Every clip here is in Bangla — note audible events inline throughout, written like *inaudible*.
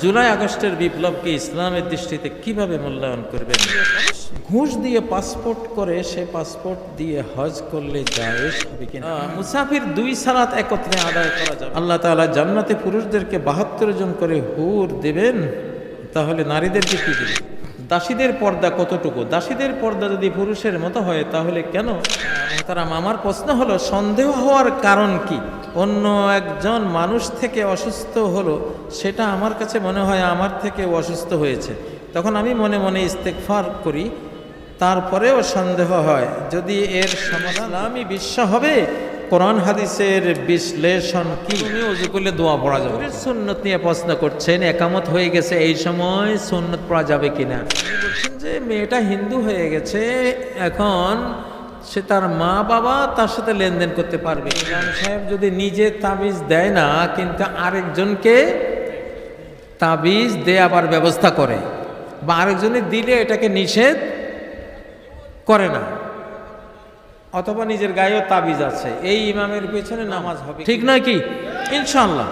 জুলাই আগস্টের বিপ্লবকে ইসলামের দৃষ্টিতে কীভাবে মূল্যায়ন করবেন? ঘুষ দিয়ে পাসপোর্ট করে সে পাসপোর্ট দিয়ে হজ করলে জায়েজ হবে কিনা? মুসাফির দুই সালাত একত্রে আদায় করা যাবে। আল্লাহ তাআলা জান্নাতে পুরুষদেরকে বাহাত্তর জন করে হুর দেবেন তাহলে নারীদেরকে কি দেবেন দাসীদের পর্দা কতটুকু? দাসীদের পর্দা যদি পুরুষের মতো হয় তাহলে কেন? তারা আমার প্রশ্ন হলো সন্দেহ হওয়ার কারণ কি? অন্য একজন মানুষ থেকে অসুস্থ হলো সেটা আমার কাছে মনে হয় আমার থেকে অসুস্থ হয়েছে। তখন আমি মনে মনে ইস্তেকফার করি তারপরেও সন্দেহ হয় যদি এর সমাধান আমি বিশ্ব হবে কোরআন হাদিসের বিশ্লেষণ কি? তুমি উজু করলে দোয়া পড়া যাবে। সুন্নত নিয়ে প্রশ্ন করছেন একামত হয়ে গেছে এই সময় সুন্নত পড়া যাবে কিনা? বলছেন যে মেয়েটা হিন্দু হয়ে গেছে এখন সে তার মা বাবা তার সাথে লেনদেন করতে পারবে। ইমাম সাহেব যদি নিজে তাবিজ দেয় না কিন্তু আরেকজনকে তাবিজ দেয়াবার ব্যবস্থা করে বা আরেকজনে দিলে এটাকে নিষেধ করে না। অথবা নিজের গায়েও তাবিজ আছে এই ইমামের পেছনে নামাজ হবে। ঠিক নয় কি? ইনশাল্লাহ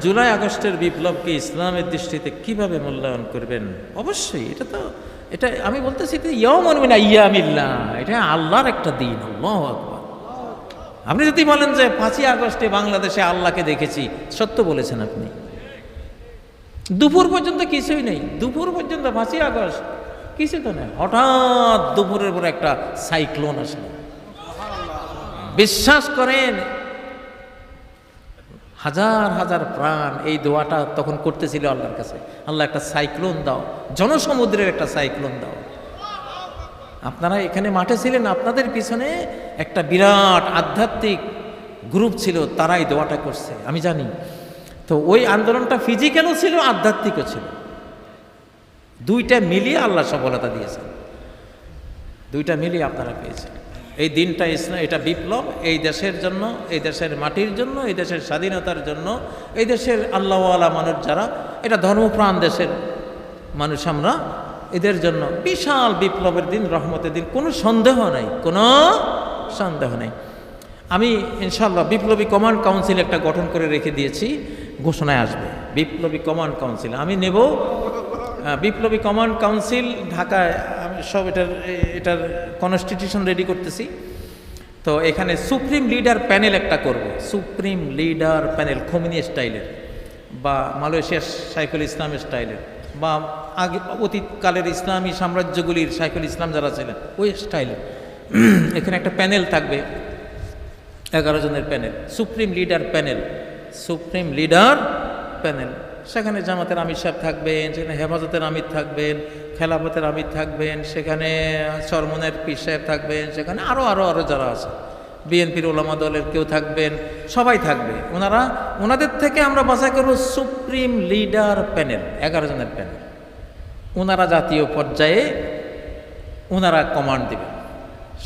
জুলাই আগস্টের বিপ্লবকে ইসলামের দৃষ্টিতে কীভাবে মূল্যায়ন করবেন? অবশ্যই এটা তো এটা আমি বলতেছি না ইয়ামিল্লা এটা আল্লাহর একটা দিন, আল্লাহ আকবার। আপনি যদি বলেন যে পাঁচই আগস্টে বাংলাদেশে আল্লাহকে দেখেছি, সত্য বলেছেন আপনি। দুপুর পর্যন্ত কিছুই নেই। দুপুর পর্যন্ত পাঁচই আগস্ট কিছু তো নেই। হঠাৎ দুপুরের পর একটা সাইক্লোন আসলো। বিশ্বাস করেন হাজার হাজার প্রাণ এই দোয়াটা তখন করতেছিল আল্লাহর কাছে। আল্লাহ একটা সাইক্লোন দাও, জনসমুদ্রের একটা সাইক্লোন দাও। আপনারা এখানে মাঠে ছিলেন, আপনাদের পিছনে একটা বিরাট আধ্যাত্মিক গ্রুপ ছিল, তারাই দোয়াটা করছে, আমি জানি। তো ওই আন্দোলনটা ফিজিক্যালও ছিল, আধ্যাত্মিকও ছিল। দুইটা মিলিয়ে আল্লাহ সফলতা দিয়েছেন। দুইটা মিলিয়ে আপনারা পেয়েছেন। এই দিনটা ইসলাম এটা বিপ্লব, এই দেশের জন্য, এই দেশের মাটির জন্য, এই দেশের স্বাধীনতার জন্য, এই দেশের আল্লাহওয়ালা মানুষ যারা, এটা ধর্মপ্রাণ দেশের মানুষ আমরা, এদের জন্য বিশাল বিপ্লবের দিন, রহমতের দিন। কোনো সন্দেহ নাই, কোনো সন্দেহ নেই। আমি ইনশাল্লাহ বিপ্লবী কমান্ড কাউন্সিল একটা গঠন করে রেখে দিয়েছি, ঘোষণায় আসবে। বিপ্লবী কমান্ড কাউন্সিল। আমি নেব বিপ্লবী কমান্ড কাউন্সিল ঢাকায় সব এটার এটার কনস্টিটিউশন রেডি করতেছি। তো এখানে সুপ্রিম লিডার প্যানেল একটা করব। সুপ্রিম লিডার প্যানেল খমিনি স্টাইলের বা মালয়েশিয়ার সাইফুল ইসলামের স্টাইলের বা আগে, অতীতকালের ইসলামী সাম্রাজ্যগুলির সাইফুল ইসলাম যারা ছিলেন, ওই স্টাইলের *clears throat* এখানে একটা প্যানেল থাকবে, এগারো জনের panel supreme leader panel supreme leader panel সেখানে জামাতের আমির সাহেব থাকবেন, সেখানে হেফাজতের আমির থাকবেন, খেলাফতের আমির থাকবেন, সেখানে চরমনের পীর সাহেব থাকবেন, সেখানে আরও আরও আরও যারা আছে। বিএনপির ওলামা দলের কেউ থাকবেন, সবাই থাকবে। ওনারা, ওনাদের থেকে আমরা বাছাই করব সুপ্রিম লিডার প্যানেল, এগারো জনের প্যানেল। ওনারা জাতীয় পর্যায়ে ওনারা কমান্ড দেবেন।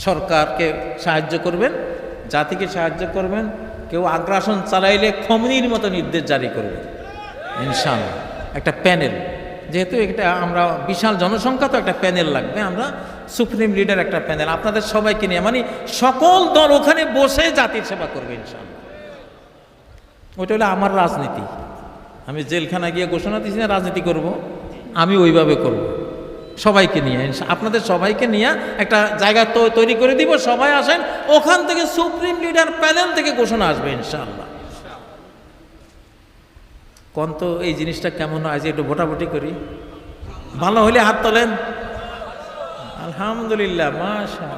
সরকারকে সাহায্য করবেন, জাতিকে সাহায্য করবেন, কেউ আগ্রাসন চালাইলে খমনির মতো নির্দেশ জারি করবেন। ইনশাল্লাহ একটা প্যানেল। যেহেতু এটা আমরা বিশাল জনসংখ্যা, তো একটা প্যানেল লাগবে। আমরা সুপ্রিম লিডার একটা প্যানেল, আপনাদের সবাইকে নিয়ে মানে সকল দল ওখানে বসে জাতির সেবা করবে ইনশাল্লাহ ওটা হলো আমার রাজনীতি। আমি জেলখানা গিয়ে ঘোষণা দিচ্ছি না, রাজনীতি করব। আমি ওইভাবে করব। সবাইকে নিয়ে আপনাদের সবাইকে নিয়ে একটা জায়গা তৈরি করে দিব। সবাই আসেন, ওখান থেকে সুপ্রিম লিডার প্যানেল থেকে ঘোষণা আসবে ইনশাআল্লাহ কোন তো এই জিনিসটা কেমন আজ একটু ভোটাভুটি করি? ভালো হলে হাত তোলেন? আলহামদুলিল্লাহ মাশা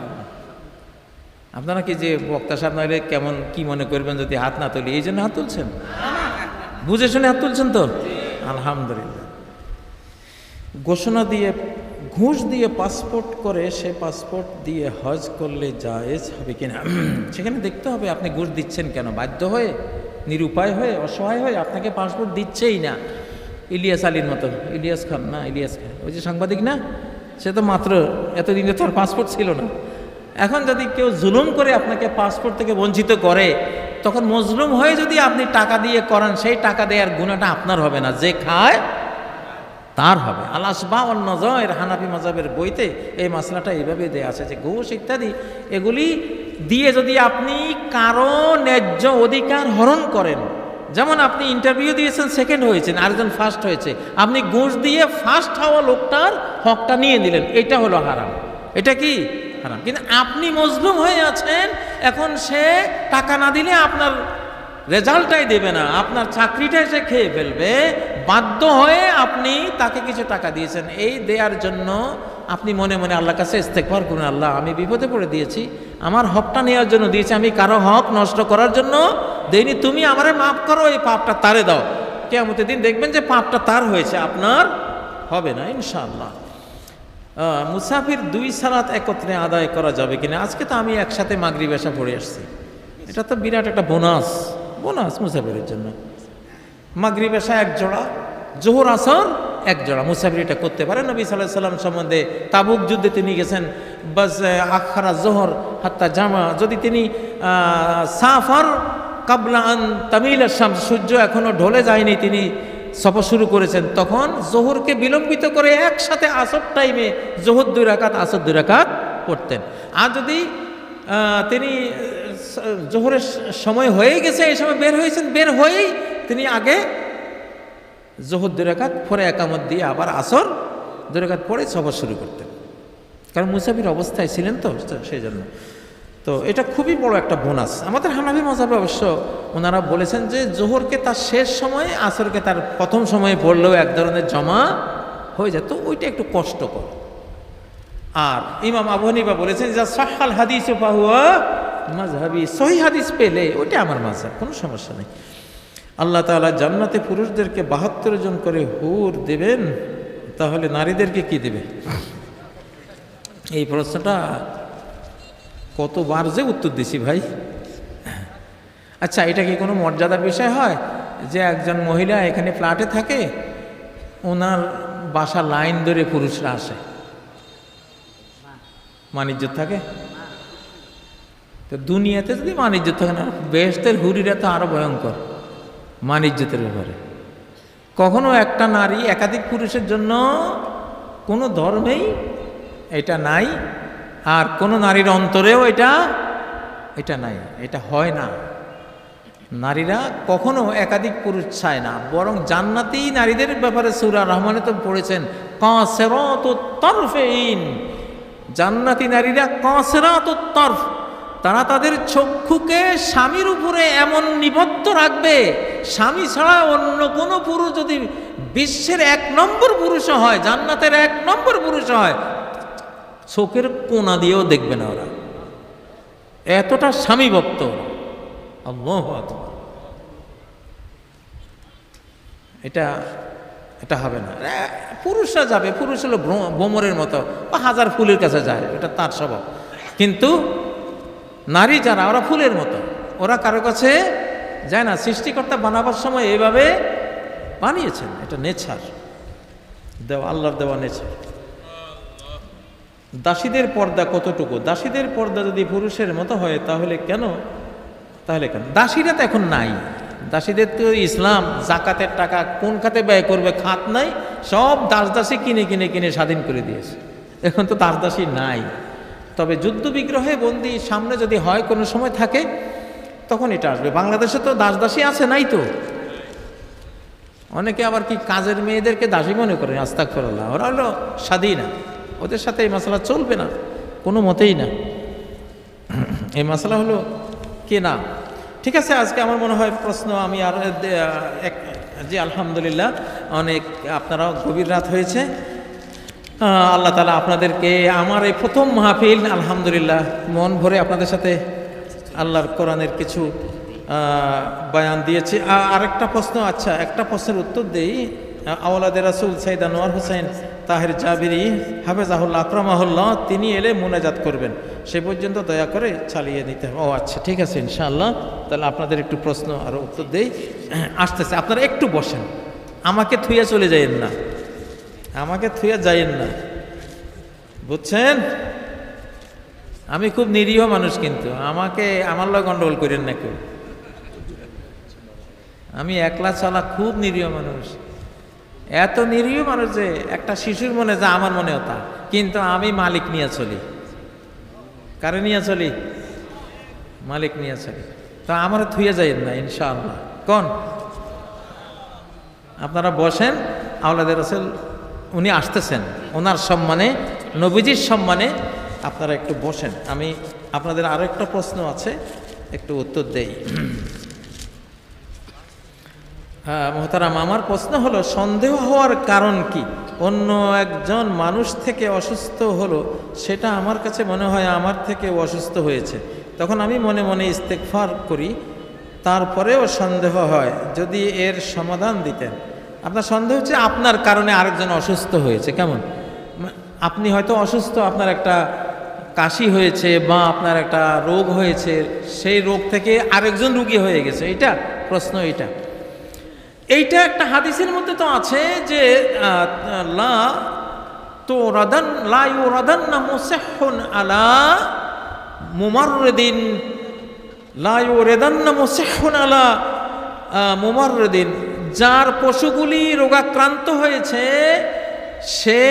আপনারা কি যে বক্তা সাহেব নইলে কেমন, কি মনে করবেন যদি হাত না তুলি? এই জন্য হাত তুলছেন? বুঝে শুনে হাত তুলছেন তো? আলহামদুলিল্লাহ। ঘোষণা দিয়ে, ঘুষ দিয়ে পাসপোর্ট করে সে পাসপোর্ট দিয়ে হজ করলে জায়েজ হবে কিনা? *clears throat* সেখানে দেখতে হবে আপনি ঘুষ দিচ্ছেন কেন? বাধ্য হয়ে? নিরুপায় হয়ে, অসহায় হয়ে আপনাকে পাসপোর্ট দিচ্ছেই না। ইলিয়াস আলীর মতো ইলিয়াস খান, না, ইলিয়াস খান। ওই যে সাংবাদিক না, সে তো মাত্র এতদিনে তো আর পাসপোর্ট ছিল না। এখন যদি কেউ জুলুম করে আপনাকে পাসপোর্ট থেকে বঞ্চিত করে, তখন মজলুম হয়ে যদি আপনি টাকা দিয়ে করান, সেই টাকা দেওয়ার গুণাটা আপনার হবে না। যে খায়, তার হবে। আলাসবা নজর, হানাফি মজাবের বইতে এই মশলাটা এইভাবে দেয়া আছে যে ঘুষ ইত্যাদি, এগুলি দিয়ে যদি আপনি কারও ন্যায্য অধিকার হরণ করেন, যেমন আপনি ইন্টারভিউ দিয়েছেন সেকেন্ড হয়েছেন, আরেকজন ফার্স্ট হয়েছে, আপনি ঘুষ দিয়ে ফার্স্ট হওয়া লোকটার হকটা নিয়ে নিলেন, এটা হলো হারাম। এটা কি? হারাম। কিন্তু আপনি মজলুম হয়ে আছেন, এখন সে টাকা না দিলে আপনার রেজাল্টটাই দেবে না, আপনার চাকরিটাই সে খেয়ে ফেলবে, বাধ্য হয়ে আপনি তাকে কিছু টাকা দিয়েছেন, এই দেওয়ার জন্য আপনি মনে মনে আল্লাহর কাছে ইস্তেকবার করুন, আল্লাহ, আমি বিপদে পড়ে দিয়েছি, আমার হকটা নেওয়ার জন্য দিয়েছি, আমি কারও হক নষ্ট করার জন্য দেইনি, তুমি আমারে মাফ করো, এই পাপটা তারে দাও। কেমতের দিন দেখবেন যে পাপটা তার হয়েছে, আপনার হবে না, ইনশাআল্লাহ। মুসাফির দুই সালাত একত্রে আদায় করা যাবে কিনা? আজকে তো আমি একসাথে মাগরি বেশা পড়ে আসছি। এটা তো বিরাট একটা বোনাস বোনাস মুসাফিরের জন্য। মাগরি বেশা এক জোড়া, জোহর আসর এক জোড়া মুসাফির এটা করতে পারে। নবী সাল্লাহ সাল্লাম সম্বন্ধে তাবুক যুদ্ধে তিনি গেছেন। বাস আখারা, জোহর, হাত্তা জামা। যদি তিনি সাফার কাবলা আন তামিল শাম সূর্য এখনও ঢলে যায়নি, তিনি সফর শুরু করেছেন, তখন জোহরকে বিলম্বিত করে একসাথে আসর টাইমে জোহর দুই রাকাত, আসর দুই রাকাত করতেন আর যদি তিনি জোহরের সময় হয়ে গেছে, এই সময় বের হয়েছেন, বের হয়েই তিনি আগে জোহর দুই রাকাত পরে একামত দিয়ে আবার আসর দুই রাকাত পরে সফর শুরু করতেন। কারণ মুসাফির অবস্থায় ছিলেন তো সেই জন্য। তো এটা খুবই বড় একটা বোনাস। আমাদের হানাবি মজাবে অবশ্য ওনারা বলেছেন যে জোহরকে তার শেষ সময়ে, আসরকে তার প্রথম সময়ে পড়লেও এক ধরনের জমা হয়ে যায়। তো ওইটা একটু কষ্টকর। আর ইমাম আবু হানিফা বলেছেন যা, সাহাল হাদিস পাহুয়া মাঝহাবি সহি হাদিস পেলে ওইটা আমার মাঝহাব কোনো সমস্যা নেই। আল্লাহ তাআলা জান্নাতে পুরুষদেরকে বাহাত্তর জন করে হুর দেবেন, তাহলে নারীদেরকে কি দেবে? এই প্রশ্নটা কতবার যে উত্তর দিছি ভাই। আচ্ছা এটা কি কোনো মর্যাদার বিষয় হয় যে একজন মহিলা এখানে ফ্ল্যাটে থাকে, ওনার বাসা লাইন ধরে পুরুষরা আসে? মানিজ্য থাকে? তো দুনিয়াতে যদি মানিজ্য থাকে না, বেহেস্তের হুরিরা তো আরও ভয়ঙ্কর। মানিজ্যতের ব্যাপারে। কখনো একটা নারী একাধিক পুরুষের জন্য কোনো ধর্মেই এটা নাই, আর কোনো নারীর অন্তরেও এটা এটা নাই, এটা হয় না। নারীরা কখনো একাধিক পুরুষ চায় না, বরং জান্নাতি নারীদের ব্যাপারে সুরা রহমানে তো পড়েছেন কাসেরত তরফেইন জান্নাতি নারীরা কাসেরাত তরফ। তারা তাদের চক্ষুকে স্বামীর উপরে এমন নিবদ্ধ রাখবে, স্বামী ছাড়া অন্য কোনো পুরুষ যদি বিশ্বের এক নম্বর পুরুষ হয়, জান্নাতের এক নম্বর পুরুষ হয়, চোখের কোনা দিয়েও দেখবে না ওরা। এতটা স্বামী ভক্ত এটা এটা হবে না। পুরুষরা যাবে, পুরুষ হলো ভ্র- ভ্রমরের মতো, বা হাজার ফুলের কাছে যায়, এটা তার স্বভাব। কিন্তু নারী যারা, ওরা ফুলের মতো। ওরা কারও কাছে যায় না। সৃষ্টিকর্তা বানাবার সময় এভাবে বানিয়েছেন। এটা নেচার। দেওয়া, আল্লাহর দেওয়া নেচার। দাসীদের পর্দা কতটুকু? দাসীদের পর্দা যদি পুরুষের মতো হয়, তাহলে কেন? তাহলে কেন? দাসীরা তো এখন নাই। দাসীদের তো ইসলাম, জাকাতের টাকা কোন খাতে ব্যয় করবে, খাত নাই। সব দাস দাসী কিনে কিনে কিনে স্বাধীন করে দিয়েছে। এখন তো দাস দাসী নাই। তবে যুদ্ধবিগ্রহে বন্দি সামনে যদি হয় কোনো সময় থাকে, তখন এটা আসবে। বাংলাদেশে তো দাস দাসী আছে, নাই তো? অনেকে আবার কি কাজের মেয়েদেরকে দাসী মনে করে? আস্তাক ফেরাল্লাহ ওরা হলো স্বাধীনা ওদের সাথে এই মশলা চলবে না, কোনো মতেই না। এই মশলা হলো কে না? ঠিক আছে, আজকে আমার মনে হয় প্রশ্ন আমি আর এক, জি, আলহামদুলিল্লাহ, অনেক আপনারাও গভীর রাত হয়েছে। আল্লাহ তালা আপনাদেরকে আমার এই প্রথম মাহফিল, আলহামদুলিল্লাহ, মন ভরে আপনাদের সাথে আল্লাহর কোরআনের কিছু বয়ান দিয়েছি। আ- আরেকটা প্রশ্ন আচ্ছা একটা প্রশ্নের উত্তর দেই। আওলাদের রাসুল সাইদ আনোয়ার হোসেন তাহের জাবিরি, হাফেজাহুল্লাহ, আকরামাহুল্লাহ, তিনি এলে মোনাজাত করবেন। সে পর্যন্ত দয়া করে চালিয়ে নিতে ও আচ্ছা ঠিক আছে, ইনশাআল্লাহ। তাহলে আপনাদের একটু প্রশ্ন আরও উত্তর দেই। *clears throat* আসতেছে, আপনারা একটু বসেন। আমাকে থুয়ে চলে যাইয়েন না। আমাকে থুয়ে যাইয়েন না। বুঝছেন? আমি খুব নিরীহ মানুষ কিন্তু। আমাকে আমার লয় গন্ডগোল করেন না কেউ। আমি একলা চলা খুব নিরীহ মানুষ। এত নিরীহ মানুষ যে একটা শিশুর মনে যা আমার মনে তা। কিন্তু আমি মালিক নিয়ে চলি। কারে নিয়ে চলি? মালিক নিয়ে চলি। তো আমার থুয়ে যাইয়েন না, ইনশাআল্লাহ। কোন? আপনারা বসেন আওলাদের রসুল উনি আসতেছেন। ওনার সম্মানে, নবীজির সম্মানে আপনারা একটু বসেন। আমি আপনাদের আরও একটা প্রশ্ন আছে, একটু উত্তর দেই। হ্যাঁ মোহতারাম, আমার প্রশ্ন হলো, সন্দেহ হওয়ার কারণ কি? অন্য একজন মানুষ থেকে অসুস্থ হলো, সেটা আমার কাছে মনে হয় আমার থেকে অসুস্থ হয়েছে। তখন আমি মনে মনে ইস্তেকফার করি, তারপরেও সন্দেহ হয়, যদি এর সমাধান দিতেন। আপনার সন্দেহ হচ্ছে আপনার কারণে আরেকজন অসুস্থ হয়েছে কেমন? আপনি হয়তো অসুস্থ আপনার একটা কাশি হয়েছে বা আপনার একটা রোগ হয়েছে সেই রোগ থেকে আরেকজন রুগী হয়ে গেছে এটা প্রশ্ন এটা এইটা একটা হাদিসের মধ্যে তো আছে যে লা তো রাদান লা ইউরাদান না মুসাহহুন আলা মুমাররিদিন। লা ইউরাদান না মুসাহহুন আলা আহ, মুমাররিদিন। যার পশুগুলি রোগাক্রান্ত হয়েছে, সে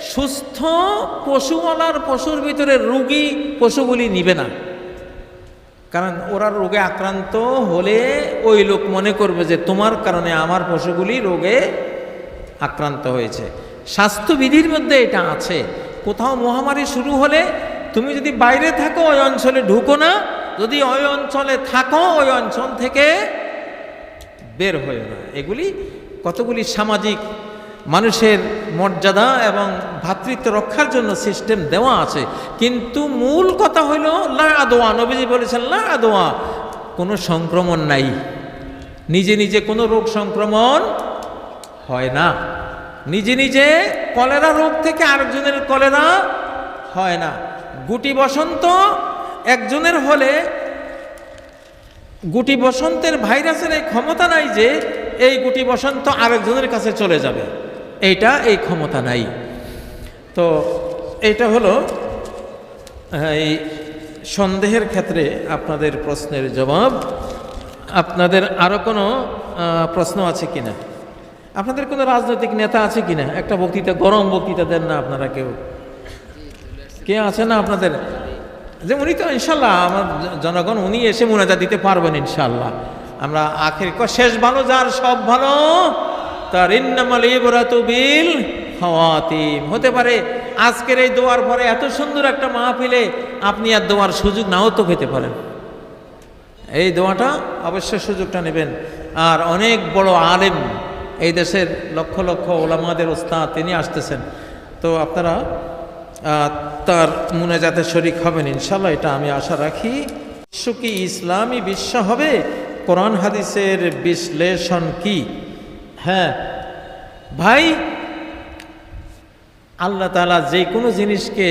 সুস্থ পশুওয়ালার পশুর ভিতরে রুগী পশুগুলি নিবে না। কারণ ওরা রোগে আক্রান্ত হলে ওই লোক মনে করবে যে তোমার কারণে আমার পশুগুলি রোগে আক্রান্ত হয়েছে। স্বাস্থ্যবিধির মধ্যে এটা আছে। কোথাও মহামারী শুরু হলে তুমি যদি বাইরে থাকো, ওই অঞ্চলে ঢুকো না। যদি ওই অঞ্চলে থাকো, ওই অঞ্চল থেকে বের হয়ে না। এগুলি কতগুলি সামাজিক মানুষের মর্যাদা এবং ভ্রাতৃত্ব রক্ষার জন্য সিস্টেম দেওয়া আছে। কিন্তু মূল কথা হইল লা আদোয়া নবীজি বলেছেন, লা আদোয়া কোনো সংক্রমণ নাই। নিজে নিজে কোনো রোগ সংক্রমণ হয় না। নিজে নিজে কলেরা রোগ থেকে আরেকজনের কলেরা হয় না। গুটি বসন্ত একজনের হলে গুটি বসন্তের ভাইরাসের এই ক্ষমতা নাই যে এই গুটি বসন্ত আরেকজনের কাছে চলে যাবে। এইটা এই ক্ষমতা নাই। তো এটা হলো এই সন্দেহের ক্ষেত্রে আপনাদের প্রশ্নের জবাব। আপনাদের আরও কোনো প্রশ্ন আছে কি না আপনাদের কোনো রাজনৈতিক নেতা আছে কি না একটা বক্তৃতা, গরম বক্তৃতা দেন না আপনারা কেউ। কে আছে না আপনাদের? যে উনি তো ইনশাল্লাহ আমার জনগণ, উনি এসে মোনাজা দিতে পারবেন ইনশাল্লাহ। আমরা আখের শেষ ভালো, যার সব ভালো, তার ইন্নামাল ইবরাতু বিল খাওয়াতিম। হতে পারে আজকের এই দোয়ার পরে এত সুন্দর একটা মাহফিলে আপনি আর দোয়ার সুযোগ নাও তো পেতে পারেন। এই দোয়াটা অবশ্যই সুযোগটা নেবেন। আর অনেক বড় আলেম এই দেশের লক্ষ লক্ষ ওলামাদের ওস্তাদ তিনি আসতেছেন। তো আপনারা তার মুনাজাতে শরিক হবেন ইনশাল্লাহ এটা আমি আশা রাখি। বিশ্ব কি ইসলামী বিশ্ব হবে, কোরআন হাদিসের বিশ্লেষণ কি? হ্যাঁ ভাই, আল্লাহ তালা যে কোনো জিনিসকে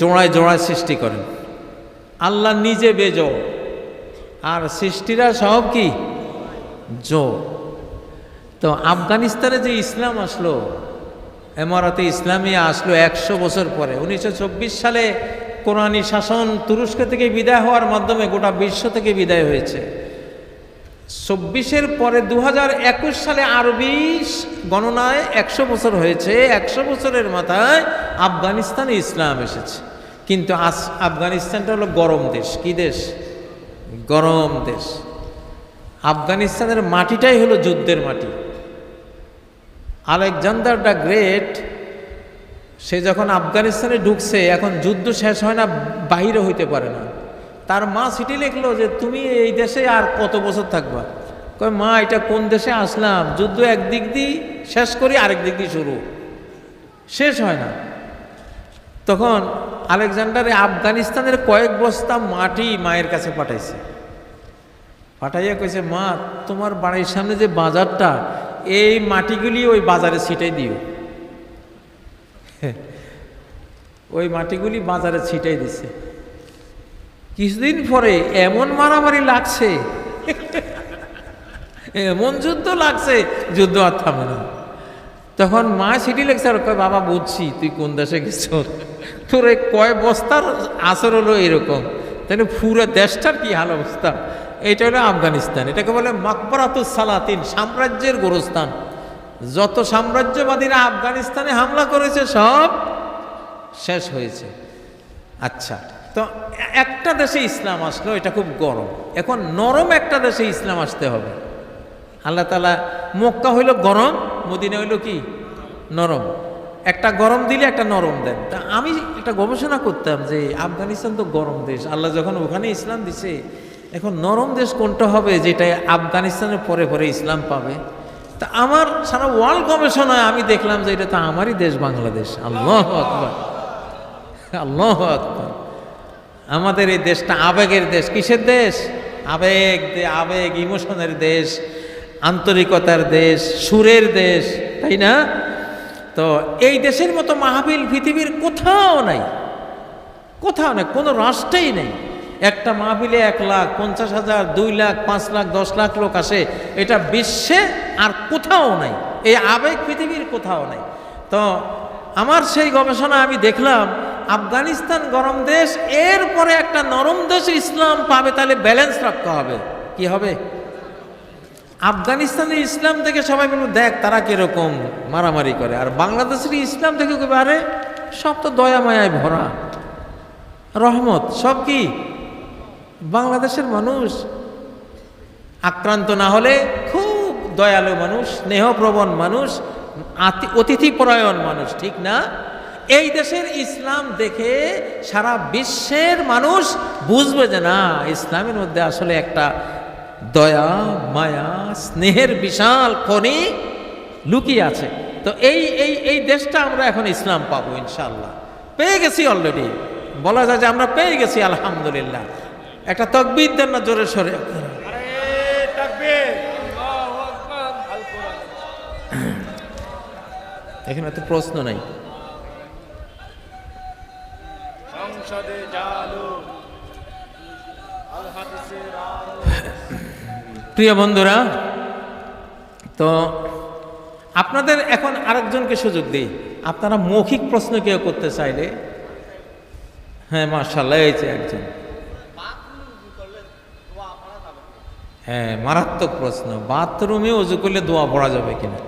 জোড়ায় জোড়ায় সৃষ্টি করেন। আল্লাহ নিজে বেজো, আর সৃষ্টিরা সব কি? জো। তো আফগানিস্তানে যে ইসলাম আসলো এমারতে ইসলামিয়া আসলো একশো বছর পরে। উনিশশো চব্বিশ সালে কোরআনী শাসন তুরস্ক থেকে বিদায় হওয়ার মাধ্যমে গোটা বিশ্ব থেকে বিদায় হয়েছে। চব্বিশের পরে দু সালে আরবি গণনায় একশো বছর হয়েছে। একশো বছরের মাথায় আফগানিস্তানে ইসলাম এসেছে। কিন্তু আস, আফগানিস্তানটা হলো গরম দেশ। কি দেশ? গরম দেশ। আফগানিস্তানের মাটিটাই হলো যুদ্ধের মাটি। আলেকজান্ডার দ্য গ্রেট সে যখন আফগানিস্তানে ঢুকছে, এখন যুদ্ধ শেষ হয় না, বাহিরে হইতে পারে না। তার মা সিটি লিখলো যে, তুমি এই দেশে আর কত বছর থাকবা? কয়, মা, এটা কোন দেশে আসলাম? যুদ্ধ একদিক দিয়ে শেষ করি, আরেক দিক দিয়ে শুরু। শেষ হয় না। তখন আলেকজান্ডারে আফগানিস্তানের কয়েক বস্তা মাটি মায়ের কাছে পাঠাইছে। পাঠাইয়া কইছে, মা, তোমার বাড়ির সামনে যে বাজারটা এই মাটিগুলি ওই বাজারে ছিটাই দিও। ওই মাটিগুলি বাজারে ছিটাই দিছে। কিছুদিন পরে এমন মারামারি লাগছে, এমন যুদ্ধ লাগছে, যুদ্ধ আর থামে না। তখন মা সিটি লেগছে আর কয়, বাবা, বুঝছি, তুই কোন দেশে গেছ? তোর কয় বস্তার আসর হলো এরকম। তাহলে পুরো দেশটার কি হাল অবস্থা? এটা হলো আফগানিস্তান। এটাকে বলে মাকবরাতুস সালাতিন, সাম্রাজ্যের গোরস্থান। যত সাম্রাজ্যবাদীরা আফগানিস্তানে হামলা করেছে, সব শেষ হয়েছে। আচ্ছা তো একটা দেশে ইসলাম আসলো, এটা খুব গরম। এখন নরম একটা দেশে ইসলাম আসতে হবে। আল্লাহ তালা মক্কা হইল গরম, মদিনা হইল কি? নরম। একটা গরম দিলে একটা নরম দেন। তা আমি একটা গবেষণা করতাম যে আফগানিস্তান তো গরম দেশ। আল্লাহ যখন ওখানে ইসলাম দিছে এখন নরম দেশ কোনটা হবে যেটা আফগানিস্তানের পরে পরে ইসলাম পাবে? তা আমার সারা ওয়ার্ল্ড গবেষণায় আমি দেখলাম যে এটা তো আমারই দেশ বাংলাদেশ। আল্লাহ আকবর। আল্লাহ আকবর। আমাদের এই দেশটা আবেগের দেশ। কিসের দেশ? আবেগ আবেগ, ইমোশনের দেশ, আন্তরিকতার দেশ, সুরের দেশ, তাই না? তো এই দেশের মতো মাহফিল পৃথিবীর কোথাও নাই। কোথাও নাই, কোনো রাষ্ট্রেই নেই। একটা মাহফিলে এক লাখ, পঞ্চাশ হাজার, দুই লাখ, পাঁচ লাখ, দশ লাখ লোক আসে, এটা বিশ্বে আর কোথাও নাই। এই আবেগ পৃথিবীর কোথাও নাই। তো আমার সেই গবেষণা আমি দেখলাম, আফগানিস্তান গরম দেশ, এরপরে একটা নরম দেশ ইসলাম পাবে, তাহলে ব্যালেন্স রাখতে হবে। কি হবে? আফগানিস্তানের ইসলাম থেকে সবাই বলব, দেখ, তারা কীরকম মারামারি করে। আর বাংলাদেশের ইসলাম থেকে আরে, সব তো দয়া মায়ায় ভরা। রহমত, সব কি? বাংলাদেশের মানুষ আক্রান্ত না হলে খুব দয়ালু মানুষ, স্নেহপ্রবণ মানুষ অতিথিপরায়ণ মানুষ, ঠিক না? এই দেশের ইসলাম দেখে সারা বিশ্বের মানুষ বুঝবে যে না, ইসলামের মধ্যে আসলে একটা দয়া, মায়া, স্নেহের বিশাল খনি লুকিয়ে আছে। তো এই এই এই দেশটা আমরা এখন ইসলাম পাবো ইনশাল্লাহ পেয়ে গেছি অলরেডি বলা যায় যে আমরা পেয়ে গেছি, আলহামদুলিল্লাহ। একটা তকবির দেন না জোরে সরে আপনারা। এখানে তো প্রশ্ন নাই। সংসদে প্রিয় বন্ধুরা তো আপনাদের এখন আরেকজনকে সুযোগ দিই। আপনারা মৌখিক প্রশ্ন কেউ করতে চাইলে হ্যাঁ মার্শাল্লাহ এই যে একজন। হ্যাঁ মারাত্মক প্রশ্ন। বাথরুমে অজু করলে দোয়া পড়া যাবে কিনা?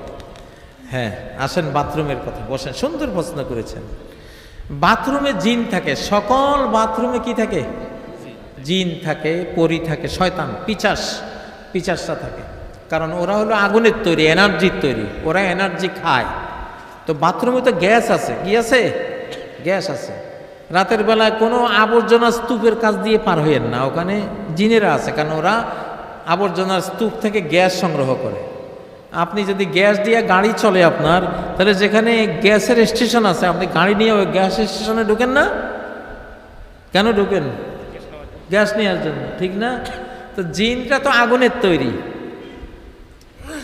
হ্যাঁ আসেন বাথরুমের কথা, বসেন। সুন্দর প্রশ্ন করেছেন। বাথরুমে জিন থাকে, সকল বাথরুমে কি থাকে? জিন থাকে, পরি থাকে, শয়তান, পিচাস, পিচাসটা থাকে। কারণ ওরা হলো আগুনের তৈরি, এনার্জির তৈরি, ওরা এনার্জি খায়। তো বাথরুমে তো গ্যাস আছে, কি আছে? গ্যাস আছে। রাতের বেলায় কোনো আবর্জনা স্তূপের কাছ দিয়ে পার হইয়েন না, ওখানে জিনেরা আছে, কারণ ওরা আবর্জনার স্তূপ থেকে গ্যাস সংগ্রহ করে। আপনি যদি গ্যাস দিয়ে গাড়ি চলে আপনার, তাহলে যেখানে গ্যাসের স্টেশন আছে, আপনি গাড়ি নিয়ে ওই গ্যাস স্টেশনে ঢুকেন না? কেন ঢুকেন? গ্যাস নেওয়ার জন্য, ঠিক না? তো জিনটা তো আগুনের তৈরি।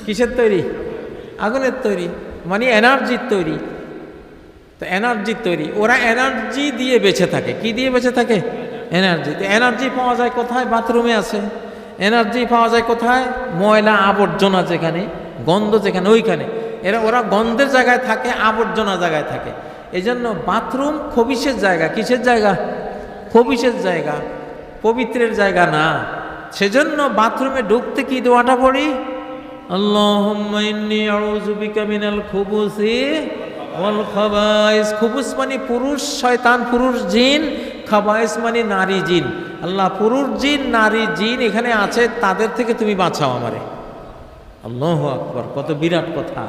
কিসের তৈরি? আগুনের তৈরি মানে এনার্জির তৈরি। তো এনার্জির তৈরি। ওরা এনার্জি দিয়ে বেঁচে থাকে। কি দিয়ে বেঁচে থাকে? এনার্জি। তো এনার্জি পাওয়া যায় কোথায়? বাথরুমে আছে। এনার্জি পাওয়া যায় কোথায়? ময়লা আবর্জনা যেখানে, গন্ধ যেখানে, ওইখানে। এরা, ওরা গন্ধের জায়গায় থাকে, আবর্জনা জায়গায় থাকে। এই জন্য বাথরুম খবিসের জায়গা। কিসের জায়গা? খবিসের জায়গা। পবিত্রের জায়গা না। সেজন্য বাথরুমে ঢুকতে কি দোয়াটা পড়ি? মিনাল খুবুসি ওয়াল খুবুস মানে পুরুষ শয়তান, পুরুষ জিন, খাবাইস মানে নারী জিন। আল্লাহ পুরুষ জিন, নারী জিন এখানে আছে, তাদের থেকে তুমি বাঁচাও আমারে। আল্লাহ আকবর, কত বিরাট কথা।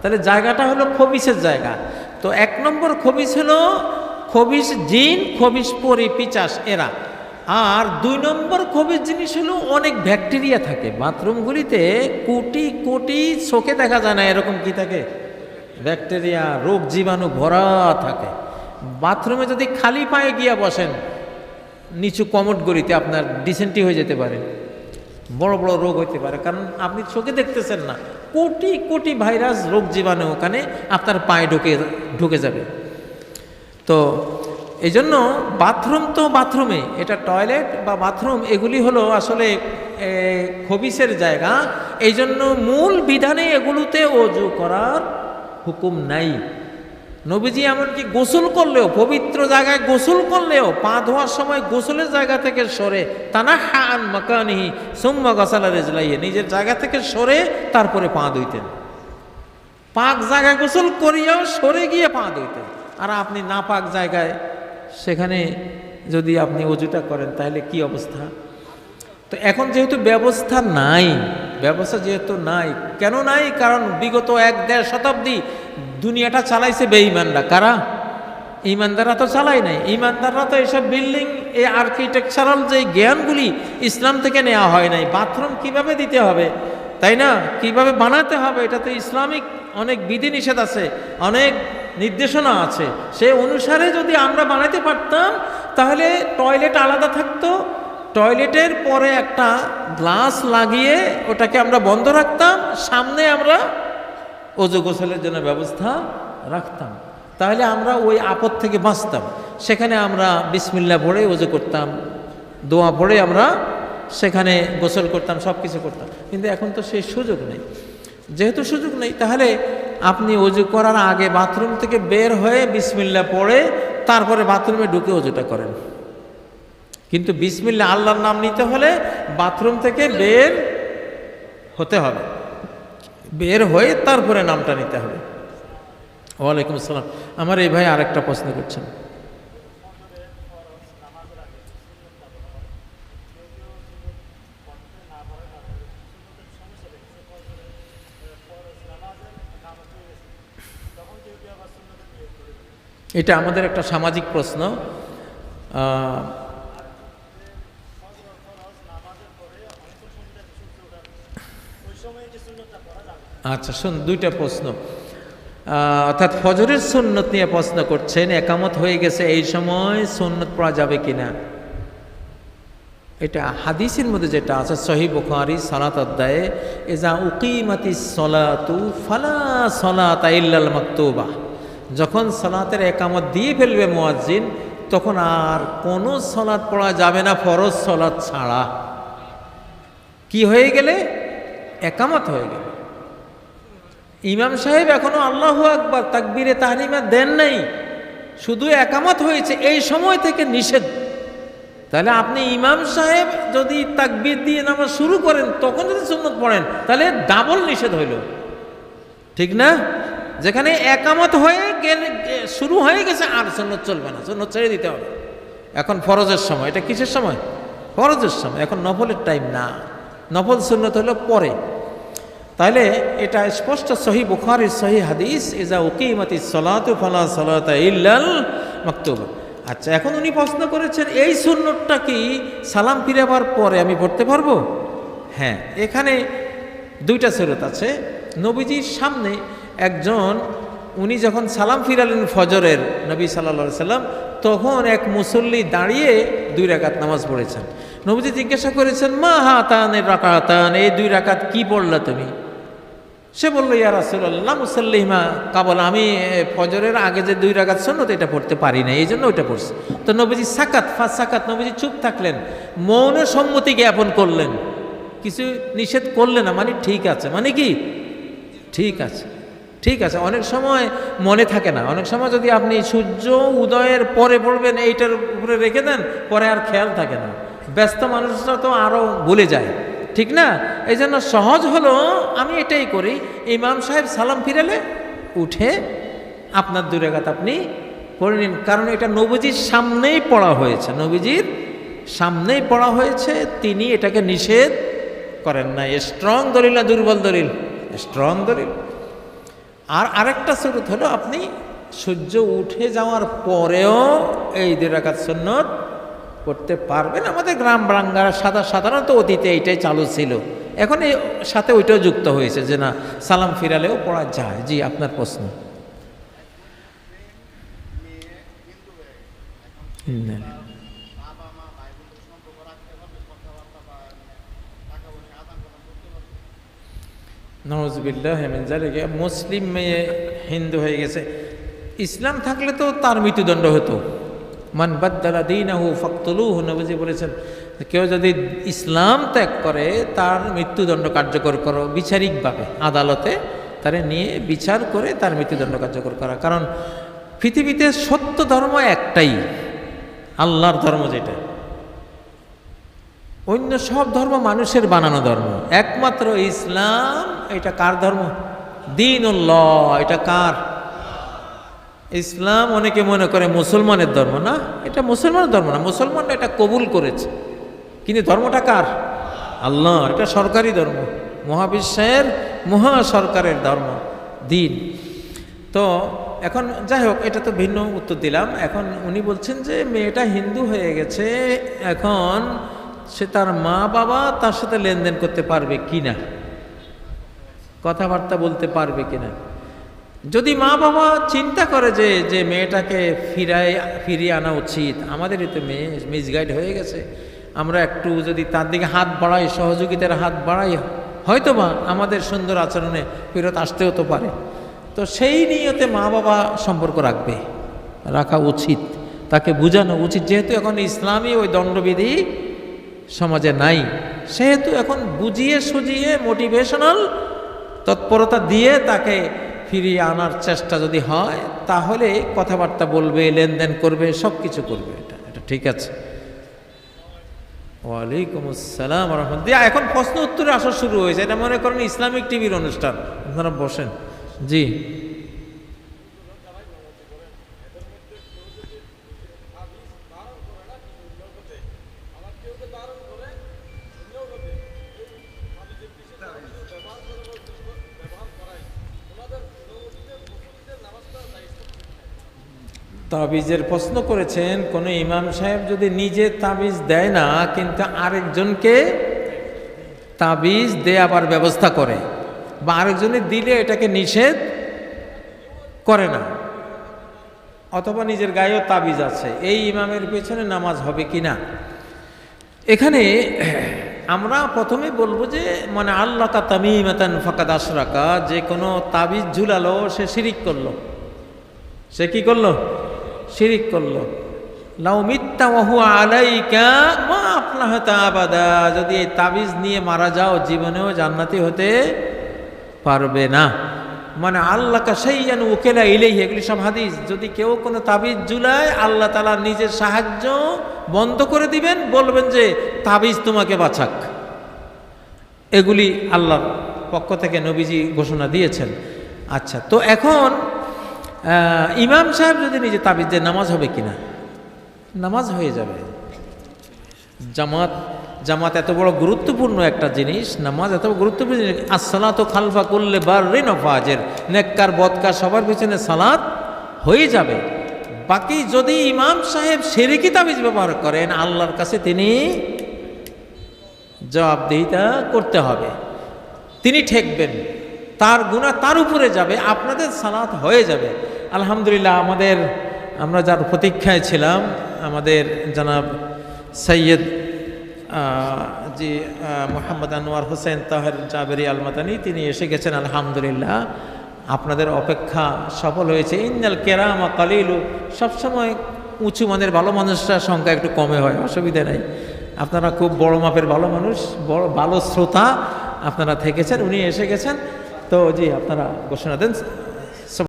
তাহলে জায়গাটা হলো খবিসের জায়গা। তো এক নম্বর খবিস হলো খবিস জিন, খবিস পরি পিচাস এরা। আর দুই নম্বর খবিস জিনিস হলো অনেক ব্যাকটেরিয়া থাকে। বাথরুমগুলিতে কোটি কোটি চোখে দেখা যায় না, এরকম কি থাকে? ব্যাকটেরিয়া, রোগ জীবাণু ভরা থাকে। বাথরুমে যদি খালি পায়ে গিয়া বসেন, নিচু কমট গড়িতে আপনার ডিসেন্টি হয়ে যেতে পারে। বড় বড় রোগ হইতে পারে। কারণ আপনি চোখে দেখতেছেন না, কোটি কোটি ভাইরাস, রোগ জীবাণু ওখানে আপনার পায়ে ঢুকে ঢুকে যাবে। তো এই জন্য বাথরুম তো বাথরুমে, এটা টয়লেট বা বাথরুম, এগুলি হলো আসলে খবিসের জায়গা। এই জন্য মূল বিধানে এগুলোতে অজু করার হুকুম নাই। নবীজি এমনকি গোসল করলেও, পবিত্র জায়গায় গোসল করলেও, পা ধোয়ার সময় গোসলের জায়গা থেকে সরে তানা হান মাকানিহি সুম্মা গসালা রেজলাইয়ে নিজের জায়গা থেকে সরে তারপরে পা ধুইতেন। পাক জায়গায় গোসল করিয়াও সরে গিয়ে পা ধুইতেন। আর আপনি না পাক জায়গায়, সেখানে যদি আপনি অজুটা করেন, তাহলে কি অবস্থা? তো এখন যেহেতু ব্যবস্থা নাই ব্যবস্থা যেহেতু নাই, কেন নাই? কারণ বিগত এক দেড় শতাব্দী দুনিয়াটা চালাইছে বেঈমানরা। কারা? ইমানদাররা তো চালাই নাই। ইমানদাররা তো এইসব বিল্ডিং, এই আর্কিটেকচারাল যে জ্ঞানগুলি ইসলাম থেকে নেওয়া হয় নাই, বাথরুম কীভাবে দিতে হবে, তাই না? কীভাবে বানাতে হবে, এটা তো ইসলামিক অনেক বিধিনিষেধ আছে, অনেক নির্দেশনা আছে। সে অনুসারে যদি আমরা বানাতে পারতাম, তাহলে টয়লেট আলাদা থাকতো টয়লেটের পরে একটা গ্লাস লাগিয়ে ওটাকে আমরা বন্ধ রাখতাম, সামনে আমরা অজু গোসলের জন্য ব্যবস্থা রাখতাম। তাহলে আমরা ওই আপদ থেকে বাঁচতাম। সেখানে আমরা বিসমিল্লা পড়ে অজু করতাম, দোয়া পড়ে আমরা সেখানে গোসল করতাম সব কিছু করতাম। কিন্তু এখন তো সেই সুযোগ নেই। যেহেতু সুযোগ নেই, তাহলে আপনি অজু করার আগে বাথরুম থেকে বের হয়ে বিসমিল্লা পড়ে তারপরে বাথরুমে ঢুকে অজুটা করেন। কিন্তু বিসমিল্লা আল্লাহর নাম নিতে হলে বাথরুম থেকে বের হতে হবে। বের হয়ে তারপরে নামটা নিতে হবে। ওয়ালাইকুম আসসালাম। আমার এই ভাই আরেকটা প্রশ্ন করছেন। এটা আমাদের একটা সামাজিক প্রশ্ন। আচ্ছা শুন, দুইটা প্রশ্ন। অর্থাৎ ফজরের সুন্নত নিয়ে প্রশ্ন করছেন, একামত হয়ে গেছে, এই সময় সুন্নত পড়া যাবে কিনা? এটা হাদিসের মধ্যে যেটা আছে সহি বুখারি, সালাত অধ্যায়ে এজা উকিমাতি সলাতু ফালা সলাত ইল্লাল মাকতুবা। যখন সলাতের একামত দিয়ে ফেলবে মুয়াজ্জিন, তখন আর কোনো সলাৎ পড়া যাবে না, ফরজ সলাৎ ছাড়া। কি হয়ে গেলে? একামত হয়ে গেলে। ইমাম সাহেব এখনও আল্লাহ আকবার তাকবীরে তাহরিমা দেন নাই। শুধু একামত হয়েছে, এই সময় থেকে নিষেধ। তাহলে আপনি ইমাম সাহেব যদি তাকবীর দিয়ে নামাজ শুরু করেন, তখন যদি সুন্নত পড়েন, তাহলে ডাবল নিষেধ হইল। ঠিক না? যেখানে একামত হয়ে গেলে, শুরু হয়ে গেছে, আর সুন্নত চলবে না। সুন্নত ছেড়ে দিতে হবে। এখন ফরজের সময়। এটা কিসের সময়? ফরজের সময়। এখন নফলের টাইম না। নফল সুন্নত হলো পরে। তাহলে এটা স্পষ্ট সহি বুখারির সহি হাদিস, ইজা উকিমাতি সলাতু ফালা সলাতা ইল্লাল মাকতুব। আচ্ছা এখন উনি প্রশ্ন করেছেন, এই সুন্নতটা কি সালাম ফিরাবার পরে আমি পড়তে পারব? হ্যাঁ এখানে দুইটা সুরত আছে। নবীজির সামনে একজন, উনি যখন সালাম ফিরালেন ফজরের নবী সাল্লা সাল্লাম, তখন এক মুসল্লি দাঁড়িয়ে দুই রাকাত নামাজ পড়েছেন। নবীজি জিজ্ঞাসা করেছেন, মা হাতানের রাকাতান? এই দুই রাকাত কি পড়লা তুমি? সে বলল, ইয়া রাসুল্লাহ মুসাল্লিমা। কাবল আমি ফজরের আগে যে দুই রাগাত সন্ন্যত এটা পড়তে পারি না এই জন্য ওইটা পড়ছি। তো নবীজি সাকাত, ফাঁস সাকাত, নবীজি চুপ থাকলেন, মৌন সম্মতি জ্ঞাপন করলেন। কিছু নিষেধ করলেন না মানে ঠিক আছে মানে কি? ঠিক আছে ঠিক আছে। অনেক সময় মনে থাকে না, অনেক সময় যদি আপনি সূর্য উদয়ের পরে পড়বেন, এইটার উপরে রেখে দেন, পরে আর খেয়াল থাকে না। ব্যস্ত মানুষরা তো আরও ভুলে যায়। ঠিক না? এই জন্য সহজ হলো, আমি এটাই করি, ইমাম সাহেব সালাম ফিরালে উঠে আপনার দুরেগাত আপনি পড়ে নিন। কারণ এটা নবীজির সামনেই পড়া হয়েছে। নবীজির সামনেই পড়া হয়েছে, তিনি এটাকে নিষেধ করেন না স্ট্রং দলিল না দুর্বল দলিল? স্ট্রং দলিল। আর আরেকটা সুরত হলো, আপনি সূর্য উঠে যাওয়ার পরেও এই দুরাকাত সুন্নত করতে পারবেন। আমাদের গ্রাম বাঙ্গারা সাদা সাধারণত অতীতে এইটাই চালু ছিল। এখন এই সাথে ওইটাও যুক্ত হয়েছে যে না সালাম ফিরালেও পড়া যায়। জি আপনার প্রশ্ন। না। নজবিল্লাহ হেমেনজালিকে মুসলিম মেয়ে হিন্দু হয়ে গেছে। ইসলাম থাকলে তো তার মৃত্যুদণ্ড হতো। মান বাদ্দালা দিন আহু ফক্তলুহু, নবজি বলেছেন, কেউ যদি ইসলাম ত্যাগ করে, তার মৃত্যুদণ্ড কার্যকর করো, বিচারিকভাবে, আদালতে তারে নিয়ে বিচার করে তার মৃত্যুদণ্ড কার্যকর করা। কারণ পৃথিবীতে সত্য ধর্ম একটাই, আল্লাহর ধর্ম যেটা। অন্য সব ধর্ম মানুষের বানানো ধর্ম। একমাত্র ইসলাম, এটা কার ধর্ম? দিন এটা কার? ইসলাম অনেকে মনে করে মুসলমানের ধর্ম, না? এটা মুসলমানের ধর্ম না, মুসলমানরা এটা কবুল করেছে। কিন্তু ধর্মটা কার? আল্লাহ, এটা সরকারি ধর্ম, মহাবিশ্বের মহা সরকারের ধর্ম, দিন। তো এখন যাই হোক, এটা তো ভিন্ন উত্তর দিলাম। এখন উনি বলছেন যে, মেয়েটা হিন্দু হয়ে গেছে, এখন সে তার মা বাবা তার সাথে লেনদেন করতে পারবে কি না কথাবার্তা বলতে পারবে কিনা? যদি মা বাবা চিন্তা করে যে যে মেয়েটাকে ফিরায়, ফিরিয়ে আনা উচিত, আমাদেরই তো মেয়ে মিসগাইড হয়ে গেছে। আমরা একটু যদি তার দিকে হাত বাড়াই, সহযোগিতার হাত বাড়াই হয়তো বা আমাদের সুন্দর আচরণে ফেরত আসতেও তো পারে। তো সেই নিয়তে মা বাবা সম্পর্ক রাখবে, রাখা উচিত, তাকে বোঝানো উচিত। যেহেতু এখন ইসলামী ওই দণ্ডবিধি সমাজে নাই, সেহেতু এখন বুঝিয়ে সুজিয়ে মোটিভেশনাল তৎপরতা দিয়ে তাকে ফিরিয়ে আনার চেষ্টা যদি হয়, তাহলে কথাবার্তা বলবে, লেনদেন করবে সব কিছু করবে এটা। এটা ঠিক আছে। ওয়ালাইকুম আসসালাম রহমতুল্লাহ এখন প্রশ্ন উত্তরে আসা শুরু হয়েছে। এটা মনে করেন ইসলামিক টিভির অনুষ্ঠান। আপনারা বসেন। জি। তাবিজের প্রশ্ন করেছেন, কোনো ইমাম সাহেব যদি নিজে তাবিজ দেয় না, কিন্তু আরেকজনকে তাবিজ দেয়াবার ব্যবস্থা করে, বা আরেকজনে দিলে এটাকে নিষেধ করে না, অথবা নিজের গায়েও তাবিজ আছে, এই ইমামের পেছনে নামাজ হবে কি না? এখানে আমরা প্রথমে বলব যে মানে আল্লাহ কা তামিমাতান ফাকাদ আশরাকা, যে কোনো তাবিজ ঝুলালো, সে শিরিক করল। সে কি করল? শিরিক করল। আবাদা, যদি এই তাবিজ নিয়ে মারা যাও, জীবনেও জান্নাতি হতে পারবে না। মানে আল্লাহ কাসাইয়ান উকেলা ইলেই এগুলি সব হাদিস। যদি কেউ কোনো তাবিজ জুলায় আল্লাহ তালা নিজের সাহায্য বন্ধ করে দিবেন, বলবেন যে তাবিজ তোমাকে বাঁচাক। এগুলি আল্লাহর পক্ষ থেকে নবীজি ঘোষণা দিয়েছেন। আচ্ছা তো এখন ইমাম সাহেব যদি নিজে তাবিজ দেয়, নামাজ হবে কিনা? নামাজ হয়ে যাবে। জামাত জামাত এত বড় গুরুত্বপূর্ণ একটা জিনিস, নামাজ এত গুরুত্বপূর্ণ জিনিস। আসসালাত খালফা করলে বার রেন ফাজের। নেককার বদকার সবার পিছনে সালাত হয়ে যাবে। বাকি যদি ইমাম সাহেব সেরেকি তাবিজ ব্যবহার করেন, আল্লাহর কাছে তিনি জবাবদিহিতা করতে হবে। তিনি ঠেকবেন। তার গুণা তার উপরে যাবে, আপনাদের সালাত হয়ে যাবে। আলহামদুলিল্লাহ, আমাদের, আমরা যার প্রতীক্ষায় ছিলাম, আমাদের জনাব সৈয়দ জি মোহাম্মদ আনোয়ার হোসেন তাহের জাবেরি আলমাদানি, তিনি এসে গেছেন, আলহামদুলিল্লাহ। আপনাদের অপেক্ষা সফল হয়েছে। ইন্নাল কেরামা কালিলু, সবসময় উঁচু মানের ভালো মানুষরা সংখ্যা একটু কমে হয়, অসুবিধা নেই। আপনারা খুব বড় মাপের ভালো মানুষ, বড়, ভালো শ্রোতা আপনারা থেকেছেন, উনি এসে গেছেন। তো জি, আপনারা ঘোষণা দেন।